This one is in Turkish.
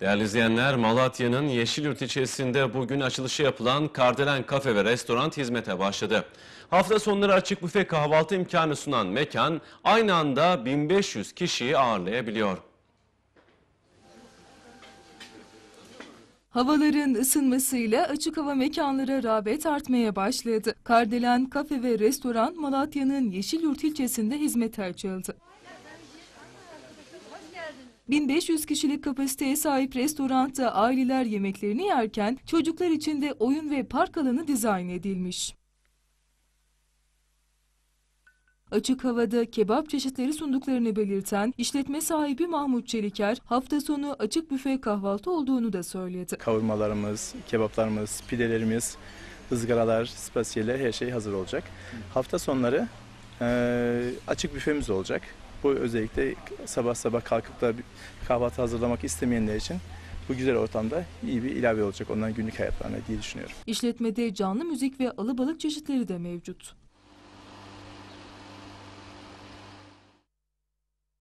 Değerli izleyenler, Malatya'nın Yeşilyurt ilçesinde bugün açılışı yapılan Kardelen Kafe ve Restoran hizmete başladı. Hafta sonları açık büfe kahvaltı imkanı sunan mekan aynı anda 1500 kişiyi ağırlayabiliyor. Havaların ısınmasıyla açık hava mekanlara rağbet artmaya başladı. Kardelen Kafe ve Restoran Malatya'nın Yeşilyurt ilçesinde hizmete açıldı. 1500 kişilik kapasiteye sahip restoranda aileler yemeklerini yerken çocuklar için de oyun ve park alanı dizayn edilmiş. Açık havada kebap çeşitleri sunduklarını belirten işletme sahibi Mahmut Çeliker hafta sonu açık büfe kahvaltı olduğunu da söyledi. Kavurmalarımız, kebaplarımız, pidelerimiz, ızgaralar, spasiyeler her şey hazır olacak. Hafta sonları eee, açık büfemiz olacak. Bu özellikle sabah sabah kalkıp da kahvaltı hazırlamak istemeyenler için bu güzel ortamda iyi bir ilave olacak onların günlük hayatlarına diye düşünüyorum. İşletmede canlı müzik ve alabalık çeşitleri de mevcut.